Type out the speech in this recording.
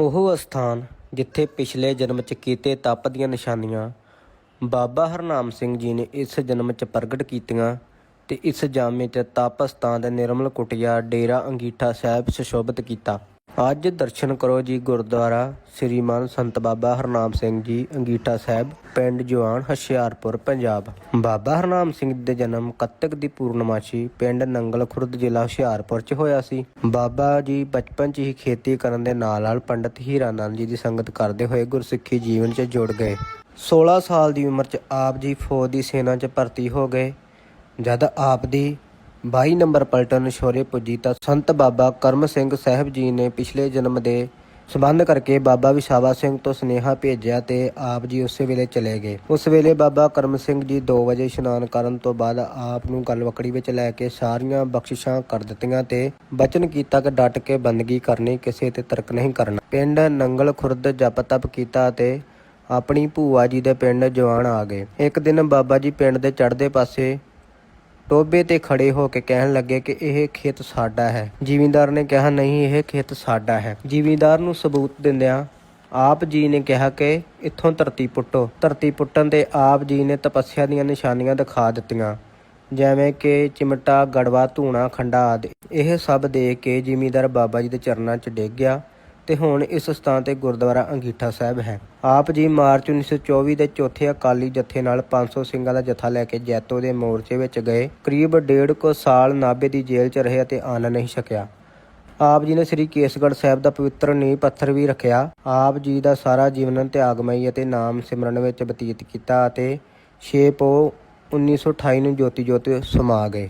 ਉਹ ਅਸਥਾਨ ਜਿੱਥੇ ਪਿਛਲੇ ਜਨਮ 'ਚ ਕੀਤੇ ਤਪ ਦੀਆਂ ਨਿਸ਼ਾਨੀਆਂ ਬਾਬਾ ਹਰਨਾਮ ਸਿੰਘ ਜੀ ਨੇ ਇਸ ਜਨਮ 'ਚ ਪ੍ਰਗਟ ਕੀਤੀਆਂ ਤੇ ਇਸ ਜਾਮੇ 'ਚ ਤਪ ਸਥਾਨ ਦੇ ਨਿਰਮਲ ਕੁਟਿਆ ਡੇਰਾ ਅੰਗੀਠਾ ਸਾਹਿਬ ਸੁਸ਼ੋਭਿਤ ਕੀਤਾ। ਅੱਜ ਦਰਸ਼ਨ ਕਰੋ ਜੀ ਗੁਰਦੁਆਰਾ ਸ੍ਰੀਮਾਨ ਸੰਤ ਬਾਬਾ ਹਰਨਾਮ ਸਿੰਘ ਜੀ ਅੰਗੀਠਾ ਸਾਹਿਬ, ਪਿੰਡ ਜਵਾਨ, ਹੁਸ਼ਿਆਰਪੁਰ, ਪੰਜਾਬ। ਬਾਬਾ ਹਰਨਾਮ ਸਿੰਘ ਦੇ ਜਨਮ ਕੱਤਕ ਦੀ ਪੂਰਨਮਾਸ਼ੀ ਪਿੰਡ ਨੰਗਲ ਖੁਰਦ ਜ਼ਿਲ੍ਹਾ ਹੁਸ਼ਿਆਰਪੁਰ 'ਚ ਹੋਇਆ ਸੀ। ਬਾਬਾ ਜੀ ਬਚਪਨ 'ਚ ਹੀ ਖੇਤੀ ਕਰਨ ਦੇ ਨਾਲ-ਨਾਲ ਪੰਡਤ ਹੀਰਾਨੰਦ ਜੀ ਦੀ ਸੰਗਤ ਕਰਦੇ ਹੋਏ ਗੁਰਸਿੱਖੀ ਜੀਵਨ 'ਚ ਜੁੜ ਗਏ। 16 ਸਾਲ ਦੀ ਉਮਰ 'ਚ ਆਪ ਜੀ ਫੌਜ ਦੀ ਸੈਨਾ 'ਚ ਭਰਤੀ ਹੋ ਗਏ। ਜਦ ਆਪ ਦੀ 22 ਨੰਬਰ ਪਲਟਨ ਸ਼ੋਰੇ ਪੁੱਜੀ ਤਾਂ ਸੰਤ ਬਾਬਾ ਕਰਮ ਸਿੰਘ ਸਾਹਿਬ ਜੀ ਨੇ ਪਿਛਲੇ ਜਨਮ ਦੇ ਸੰਬੰਧ ਕਰਕੇ ਬਾਬਾ ਵਿਸ਼ਾਵਾ ਸਿੰਘ ਤੋਂ ਸੁਨੇਹਾ ਭੇਜਿਆ ਤੇ ਆਪ ਜੀ ਉਸੇ ਵੇਲੇ ਚਲੇ ਗਏ। ਉਸ ਵੇਲੇ ਬਾਬਾ ਕਰਮ ਸਿੰਘ ਜੀ 2 ਵਜੇ ਇਸ਼ਨਾਨ ਕਰਨ ਤੋਂ ਬਾਅਦ ਆਪ ਨੂੰ ਗਲਵਕੜੀ ਵਿੱਚ ਲੈ ਕੇ ਸਾਰੀਆਂ ਬਖਸ਼ਿਸ਼ਾਂ ਕਰ ਦਿੱਤੀਆਂ ਤੇ ਬਚਨ ਕੀਤਾ ਕਿ ਡਟ ਕੇ ਬੰਦਗੀ ਕਰਨੀ, ਕਿਸੇ ਤੇ ਤਰਕ ਨਹੀਂ ਕਰਨਾ। ਪਿੰਡ ਨੰਗਲ ਖੁਰਦ ਜਪ ਤਪ ਕੀਤਾ ਤੇ ਆਪਣੀ ਭੂਆ ਜੀ ਦੇ ਪਿੰਡ ਜਵਾਨ ਆ ਗਏ। ਇੱਕ ਦਿਨ ਬਾਬਾ ਜੀ ਪਿੰਡ ਦੇ ਚੜ੍ਹਦੇ ਪਾਸੇ ਟੋਬੇ ਤੇ ਖੜੇ ਹੋ ਕੇ ਕਹਿਣ ਲੱਗੇ ਕਿ ਇਹ ਖੇਤ ਸਾਡਾ ਹੈ। ਜ਼ਿਮੀਂਦਾਰ ਨੇ ਕਿਹਾ, ਨਹੀਂ, ਇਹ ਖੇਤ ਸਾਡਾ ਹੈ। ਜ਼ਿਮੀਂਦਾਰ ਨੂੰ ਸਬੂਤ ਦਿੰਦਿਆਂ ਆਪ ਜੀ ਨੇ ਕਿਹਾ ਕਿ ਇੱਥੋਂ ਧਰਤੀ ਪੁੱਟੋ। ਧਰਤੀ ਪੁੱਟਣ ਤੇ ਆਪ ਜੀ ਨੇ ਤਪੱਸਿਆ ਦੀਆਂ ਨਿਸ਼ਾਨੀਆਂ ਦਿਖਾ ਦਿੱਤੀਆਂ, ਜਿਵੇਂ ਕਿ ਚਿਮਟਾ, ਗੜਵਾ, ਧੂਣਾ, ਖੰਡਾ ਆਦਿ। ਇਹ ਸਭ ਦੇਖ ਕੇ ਜ਼ਿਮੀਂਦਾਰ ਬਾਬਾ ਜੀ ਦੇ ਚਰਨਾਂ 'ਚ ਡਿੱਗ ਗਿਆ। ਤੇ ਹੁਣ ਇਸ ਸਥਾਨ ਤੇ ਗੁਰਦੁਆਰਾ ਅੰਗੀਠਾ ਸਾਹਿਬ ਹੈ। ਆਪ ਜੀ ਮਾਰਚ 1924 ਦੇ ਚੌਥੇ ਅਕਾਲੀ ਜਥੇ ਨਾਲ 500 ਸਿੰਘਾਂ ਦਾ ਜਥਾ ਲੈ ਕੇ ਜੈਤੋ ਦੇ ਮੋਰਚੇ ਵਿੱਚ ਗਏ। ਕਰੀਬ ਡੇਢ ਕੁ ਸਾਲ ਨਾਭੇ ਦੀ ਜੇਲ੍ਹ 'ਚ ਰਹੇ ਅਤੇ ਆਨ ਨਹੀਂ ਛਕਿਆ। ਆਪ ਜੀ ਨੇ ਸ੍ਰੀ ਕੇਸਗੜ੍ਹ ਸਾਹਿਬ ਦਾ ਪਵਿੱਤਰ ਨੀਂਹ ਪੱਥਰ ਵੀ ਰੱਖਿਆ। ਆਪ ਜੀ ਦਾ ਸਾਰਾ ਜੀਵਨ ਤਿਆਗਮਈ ਅਤੇ ਨਾਮ ਸਿਮਰਨ ਵਿੱਚ ਬਤੀਤ ਕੀਤਾ ਅਤੇ 6 ਪੋ 1928 ਨੂੰ ਜੋਤੀ ਜੋਤ ਸਮਾ ਗਏ।